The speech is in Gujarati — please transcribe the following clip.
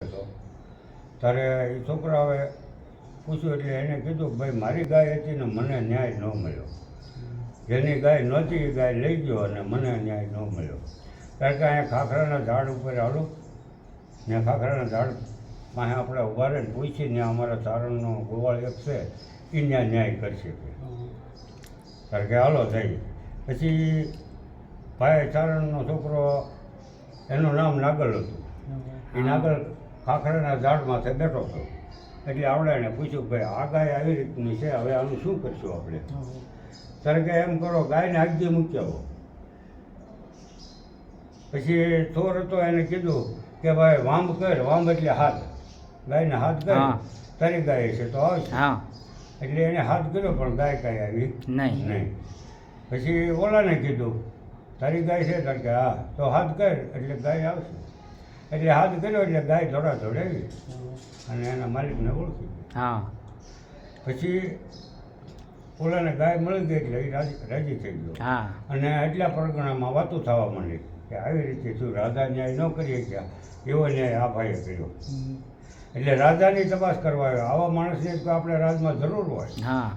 હતો ત્યારે એ છોકરાએ પૂછ્યું એટલે એને કીધું ભાઈ મારી ગાય હતી ને મને ન્યાય ન મળ્યો. જેની ગાય નહોતી એ ગાય લઈ ગયો અને મને ન્યાય ન મળ્યો. કારણ કે અહીંયા ખાખરાના ઝાડ ઉપર હાલો. ને ખાખરાના ઝાડ પાસે આપણે ઊભા રહીને પૂછી ત્યાં અમારા ચારણનો ગોવાળ એક છે એ ત્યાં ન્યાય કરશે કારણ કે હાલો થઈ પછી ભાઈ ચારણનો છોકરો એનું નામ નાગલ હતું. એ નાગલ ખાખરાના ઝાડ માથે બેઠો હતો એટલે આવડે એને પૂછ્યું કે ભાઈ આ ગાય આવી રીતની છે હવે આનું શું કરશું આપણે? ત્યારે કે એમ કરો ગાયને આગજી મૂક્યો. પછી થોર હતો એને કીધું કે ભાઈ વાંબ કર વાંબ એટલે હાથ. ગાયને હાથ કર તારી ગાય છે તો આવશે એટલે એને હાથ કર્યો પણ ગાય કાંઈ આવી નહીં. નહીં. પછી ઓલાને કીધું તારી ગાય છે? તાર કે હા. તો હાથ કર એટલે ગાય આવશે. એટલે હાથ કર્યો એટલે ગાય દોડા દોડાવી અને એના માલિકને ઓળખી. હા. પછી ઓલાને ગાય મળી ગઈ એટલે રાજી રાજી થઈ ગયો. હા. અને એટલા પરગણામાં વાતો થવા માંડી કે આવી રીતે શું રાધા ન્યાય ન કરીએ ગયા એવો ન્યાય આ ભાઈએ કર્યો. એટલે રાજાની તપાસ કરવા આવ્યો. આવા માણસને તો આપણે રાજમાં જરૂર હોય. હા.